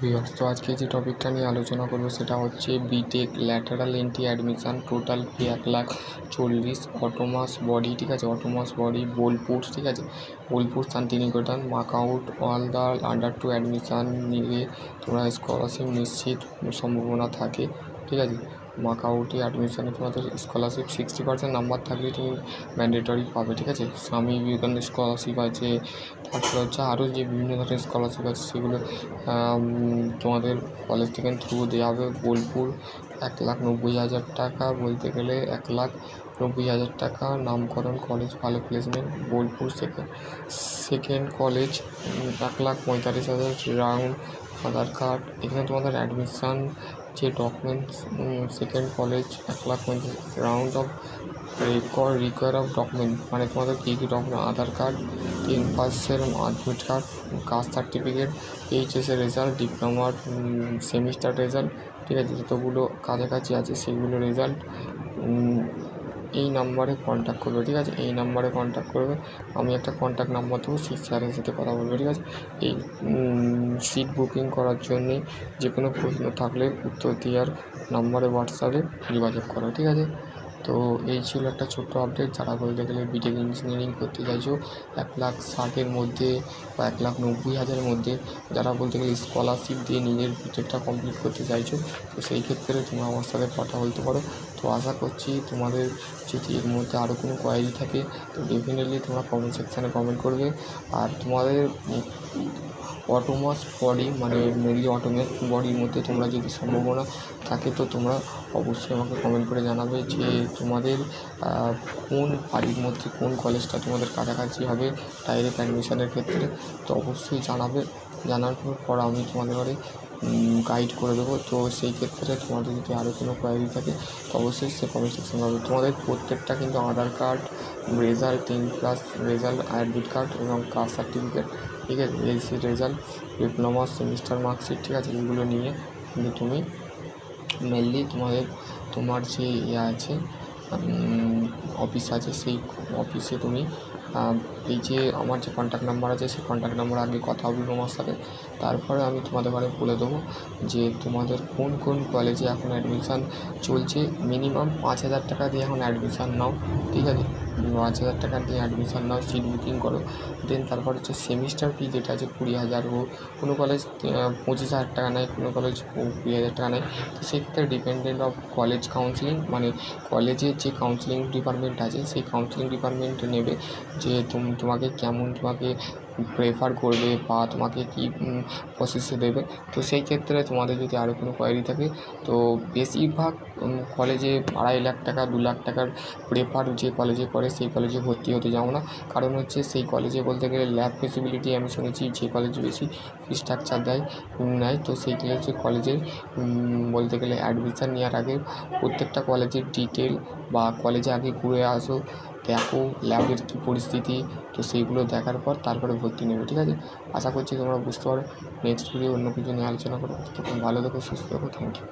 Viewers তো আজকে যে টপিকটা নিয়ে আলোচনা করব সেটা হচ্ছে BTech lateral entry admission total fee এক লাখ চল্লিশ অটোমাস বডি ঠিক আছে? অটোমাস বডি বোলপুর, ঠিক আছে? Bolpur, Santiniketan MAKAUT all the under to admission নিয়ে তোমরা স্কলারশিপ নিশ্চিত সম্ভাবনা থাকে, ঠিক আছে? মাকাউটে অ্যাডমিশানে তোমাদের স্কলারশিপ সিক্সটি পার্সেন্ট নাম্বার থাকলে তুমি ম্যান্ডেটরি পাবে, ঠিক আছে? স্বামী বিবেকানন্দ স্কলারশিপ আছে তারপরে হচ্ছে আরও যে বিভিন্ন ধরনের স্কলারশিপ আছে, সেগুলো তোমাদের কলেজ থেকে থ্রু দেওয়া হবে। বোলপুর এক লাখ নব্বই হাজার টাকা বলতে গেলে এক লাখ নব্বই হাজার টাকা নামকরণ কলেজ ভালো placement Bolpur second second college এক লাখ পঁয়তাল্লিশ হাজার রাউন্ড আধার কার্ড, এখানে তোমাদের অ্যাডমিশান যে ডকুমেন্টস সেকেন্ড কলেজ এক লাখ পঞ্চাশ round off record require of document মানে তোমাদের কী কী ডকুমেন্ট আধার কার্ড, তিন পাসের অ্যাডমিট কার্ড কাস্ট সার্টিফিকেট এইচএসের রেজাল্ট ডিপ্লোমার সেমিস্টার রেজাল্ট ঠিক আছে? যতগুলো কাছাকাছি আছে সেগুলো রেজাল্ট এই নাম্বারে কন্ট্যাক্ট করবে, ঠিক আছে? এই নাম্বারে কন্ট্যাক্ট করবে, আমি একটা কন্ট্যাক্ট নাম্বার দেবো সেই স্যারের সাথে কথা বলবে, ঠিক আছে? এই সিট বুকিং করার জন্যে যে কোনো প্রশ্ন থাকলে উত্তর দেওয়ার নাম্বারে হোয়াটসঅ্যাপে যোগাযোগ করো, ঠিক আছে? তো এই ছিল একটা ছোট্ট আপডেট যারা বলতে গেলে বিটেক ইঞ্জিনিয়ারিং করতে চাইছো, এক লাখ ষাটের মধ্যে বা এক লাখ নব্বই হাজারের মধ্যে যারা বলতে গেলে স্কলারশিপ দিয়ে নিজের বিটেকটা কমপ্লিট করতে চাইছো, তো সেই ক্ষেত্রে তুমি আমার সাথে কথা বলতে পারো। তো আশা করছি তোমাদের যদি এর মধ্যে আরও কোনো কোয়ারি থাকে, তো ডেফিনেটলি তোমরা কমেন্ট সেকশানে কমেন্ট করবে। আর তোমাদের অটোমাস বডি মানে মেনলি অটোমেট বডির মধ্যে তোমরা যদি সম্ভাবনা থাকে, তো তোমরা অবশ্যই আমাকে কমেন্ট করে জানাবে যে তোমাদের কোন বাড়ির মধ্যে কোন কলেজটা তোমাদের কাছাকাছি হবে ডাইরেক্ট অ্যাডমিশনের ক্ষেত্রে। তো অবশ্যই জানাবে, জানার পর আমি তোমাদের গাইড করে দেবো। তো সেই ক্ষেত্রে তোমাদের যদি আরও কোনো কোয়ারি থাকে, তো অবশ্যই সে কমেন্ট সেকশনে পাবে তোমাদের প্রত্যেকটা কিন্তু Aadhaar card result ten plus result admit card এবং কাস্ট সার্টিফিকেট ঠিক আছে? LC result diploma semester marksheet ঠিক আছে? এগুলো নিয়ে কিন্তু তুমি মেনলি তোমাদের, তোমার যে ইয়ে আছে অফিস আছে, সেই অফিসে তুমি এই যে আমার যে কন্ট্যাক্ট নাম্বার আছে, সেই কন্ট্যাক্ট নাম্বার আগে কথা বলব তোমার সাথে। তারপরে আমি তোমাদের ঘরে বলে দেবো যে তোমাদের কোন কোন কলেজে এখন অ্যাডমিশান চলছে। মিনিমাম পাঁচ হাজার টাকা দিয়ে এখন অ্যাডমিশান নাও, ঠিক আছে? পাঁচ হাজার টাকা দিয়ে অ্যাডমিশান নাও সিট বুকিং করো। দেন তারপর হচ্ছে সেমিস্টার ফি যেটা আছে, কুড়ি হাজার হোক, কোনো কলেজ পঁচিশ হাজার টাকা নেয়, কোনো কলেজ কুড়ি হাজার টাকা নেয়। তো সেক্ষেত্রে ডিপেন্ডেন্ট অফ কলেজ কাউন্সিলিং মানে কলেজের যে কাউন্সিলিং ডিপার্টমেন্ট আছে, সেই কাউন্সিলিং ডিপার্টমেন্ট নেবে। যে তোমাকে কেমন তোমাকে প্রেফার করবে বা তোমাকে কী প্রসেসে দেবে। তো সেই ক্ষেত্রে তোমাদের যদি আরও কোনো কোয়ারি থাকে, তো বেশিরভাগ কলেজে আড়াই লাখ টাকা, দু লাখ টাকার প্রেফার যে কলেজে করে, সেই কলেজে ভর্তি হতে যাও না। কারণ হচ্ছে সেই কলেজে বলতে গেলে ল্যাব ফেসিলিটি আমি শুনেছি যে কলেজে বেশি স্ট্রাকচার দেয় নেয়। তো সেই কলেজে কলেজের বলতে গেলে অ্যাডমিশান নেওয়ার আগে প্রত্যেকটা কলেজের ডিটেল বা কলেজে আগে ঘুরে আসো। দেখো ল্যাবের কী পরিস্থিতি, তো সেইগুলো দেখার পর তারপরে ভর্তি নেবে, ঠিক আছে? আশা করছি তোমরা বুঝতে পারো। নেক্সট ভিডিও অন্য কিছু নিয়ে আলোচনা করব। তখন ভালো থেকো, সুস্থ থেকো থ্যাংক ইউ